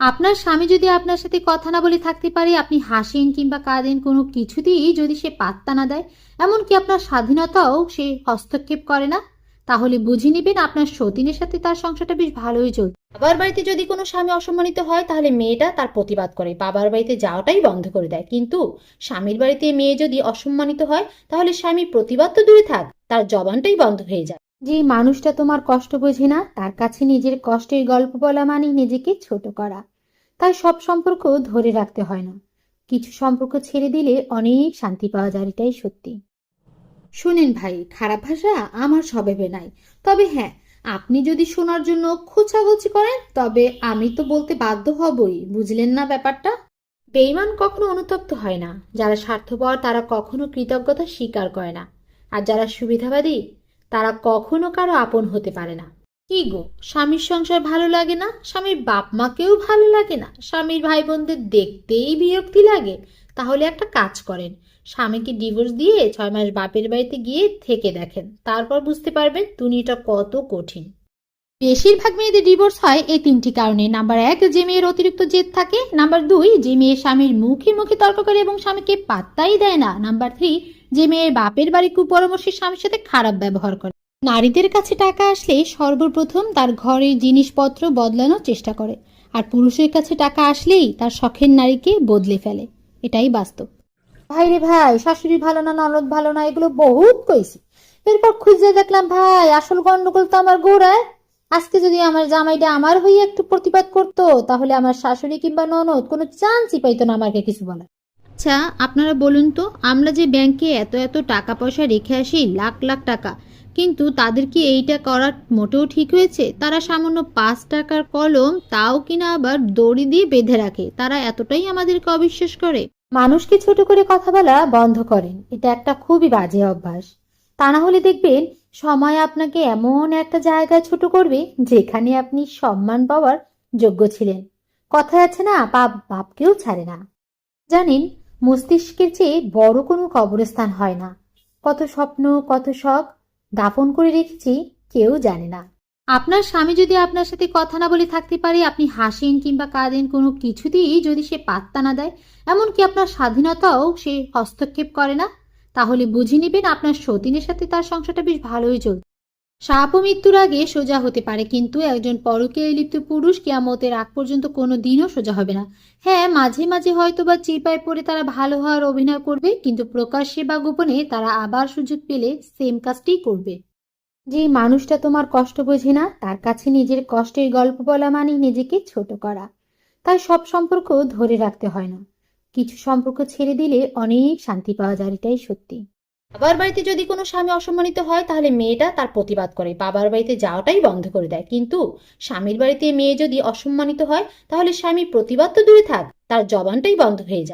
আপনার স্বামী যদি আপনার সাথে কথা না বলে থাকতে পারে, আপনি হাসেন কিংবা কাঁদেন, কোনো কিছুতেই যদি সে পাত্তা না দেয়, এমনকি আপনার স্বাধীনতাও সে হস্তক্ষেপ করে না, তাহলে বুঝে নেবেন আপনার সতীনের সাথে তার সংসারটা বেশ ভালোই চলছে। বাবার বাড়িতে যদি কোনো স্বামী অসম্মানিত হয়, তাহলে মেয়েটা তার প্রতিবাদ করে, বাবার বাড়িতে যাওয়াটাই বন্ধ করে দেয়। কিন্তু স্বামীর বাড়িতে মেয়ে যদি অসম্মানিত হয়, তাহলে স্বামী প্রতিবাদ তো দূরে থাক, তার জবানটাই বন্ধ হয়ে যায়। যে মানুষটা তোমার কষ্ট বোঝে না, তার কাছে নিজের কষ্টের গল্প বলা মানে নিজেকে ছোট করা। তাই সব সম্পর্ক ধরে রাখতে হয় না। কিছু সম্পর্ক ছেড়ে দিলে অনেক শান্তি পাওয়া যায়, এটাই সত্যি। শুনেন ভাই, খারাপ ভাষা আমার স্বভাবে নাই। তবে হ্যাঁ আপনি যদি শোনার জন্য খোঁচাখুচি করেন, তবে আমি তো বলতে বাধ্য হবই, বুঝলেন না ব্যাপারটা? বেইমান কখনো অনুতপ্ত হয় না। যারা স্বার্থপর, তারা কখনো কৃতজ্ঞতা স্বীকার করে না। আর যারা সুবিধাবাদী, তারা কখনো কারও আপন হতে পারে না। কি গো, স্বামীর সংসার ভালো লাগে না? স্বামীর বাপ মাকেও ভালো লাগে না? স্বামীর ভাই বোনদের দেখতেই বিরক্তি লাগে। তাহলে একটা কাজ করেন। স্বামীকে ডিভোর্স দিয়ে ছয় মাস বাপের বাড়িতে গিয়ে থেকে দেখেন। তারপর বুঝতে পারবেন দুনিয়াটা কত কঠিন। বেশিরভাগ মেয়েদের ডিভোর্স হয় এই তিনটি কারণে। নাম্বার এক, যে মেয়ের অতিরিক্ত জেদ থাকে। নাম্বার দুই, যে মেয়ে স্বামীর মুখে মুখে তর্ক করে এবং স্বামীকে পাত্তাই দেয় না। নাম্বার থ্রি, যে মেয়ের বাপের বাড়ি কুপরামর্শী স্বামীর সাথে খারাপ ব্যবহার করে। নারীদের কাছে টাকা আসলে সর্বপ্রথম তার ঘরের জিনিসপত্র বদলানোর চেষ্টা করে আর পুরুষের কাছে টাকা আসলেই তার শখের নারীকে বদলে ফেলে। এটাই বাস্তব। ভাই রে ভাই শাশুড়ি ভালো না ননদ ভালো না এগুলো বহুত কইছি। এরপর খুঁজে দেখলাম ভাই আসল গন্ডগোল তো আমার গোড়ায়। আজকে যদি আমার জামাইটা আমার হয়ে একটু প্রতিবাদ করতো তাহলে আমার শাশুড়ি কিংবা ননদ কোনো চান্সই পাইতো না আমাকে কিছু বলার। আচ্ছা আপনারা বলুন তো আমরা যে ব্যাংকে এত এত টাকা পয়সা রেখে আসি লাখ লাখ টাকা কিন্তু তাদের কি এইটা করা মোটেও ঠিক হয়েছে? তারা সামান্য পাঁচ টাকার কলম তাও কিনা আবার দড়ি দিয়ে বেঁধে রাখে। তারা এতটাই আমাদেরকে অবিশ্বাস করে। মানুষকে ছোট করে কথা বলা বন্ধ করেন। এটা একটা খুবই বাজে অভ্যাস। তা না হলে দেখবেন, সময় আপনাকে এমন একটা জায়গায় ছোট করবে যেখানে আপনি সম্মান পাওয়ার যোগ্য ছিলেন। কথায় আছে না বাপ বাপকেও ছাড়ে না। জানেন, মস্তিষ্কের চেয়ে বড় কোনো কবরস্থান হয় না। কত স্বপ্ন, কত শখ দাফন করে রেখেছি, কেউ জানে না। আপনার স্বামী যদি আপনার সাথে কথা না বলে থাকতে পারে, আপনি হাসেন কিংবা কাঁদেন, কোনো কিছুতেই যদি সে পাত্তা না দেয়, এমনকি আপনার স্বাধীনতাও সে হস্তক্ষেপ করে না, তাহলে বুঝে নেবেন আপনার সতীনের সাথে তার সংসারটা বেশ ভালোই চলছে। সাপ মৃত্যুর আগে সোজা হতে পারে, কিন্তু একজন পরকে লিপ্ত পুরুষ কিয়ামতের আগ পর্যন্ত কোনো দিনও সোজা হবে না। হ্যাঁ মাঝে মাঝে হয়তো বা চিপায় পড়ে তারা ভালো হওয়ার অভিনয় করবে, কিন্তু প্রকাশ্যে বা গোপনে তারা আবার সুযোগ পেলে সেম কাজটাই করবে। যে মানুষটা তোমার কষ্ট বোঝে না, তার কাছে নিজের কষ্টের গল্প বলা মানে নিজেকে ছোট করা। তাই সব সম্পর্ক ধরে রাখতে হয় না। কিছু সম্পর্ক ছেড়ে দিলে অনেক শান্তি পাওয়া যায়, এটাই সত্যি। বাবার বাড়িতে যদি কোনো স্বামী অসম্মানিত হয়, তাহলে মেয়েটা তার প্রতিবাদ করে। বাবার বাড়িতে যাওয়াটাই বন্ধ করে দেয়। কিন্তু স্বামীর বাড়িতে মেয়ে যদি অসম্মানিত হয়, তাহলে স্বামী প্রতিবাদ তো দূরে থাক, তার জবানটাই বন্ধ হয়ে যায়।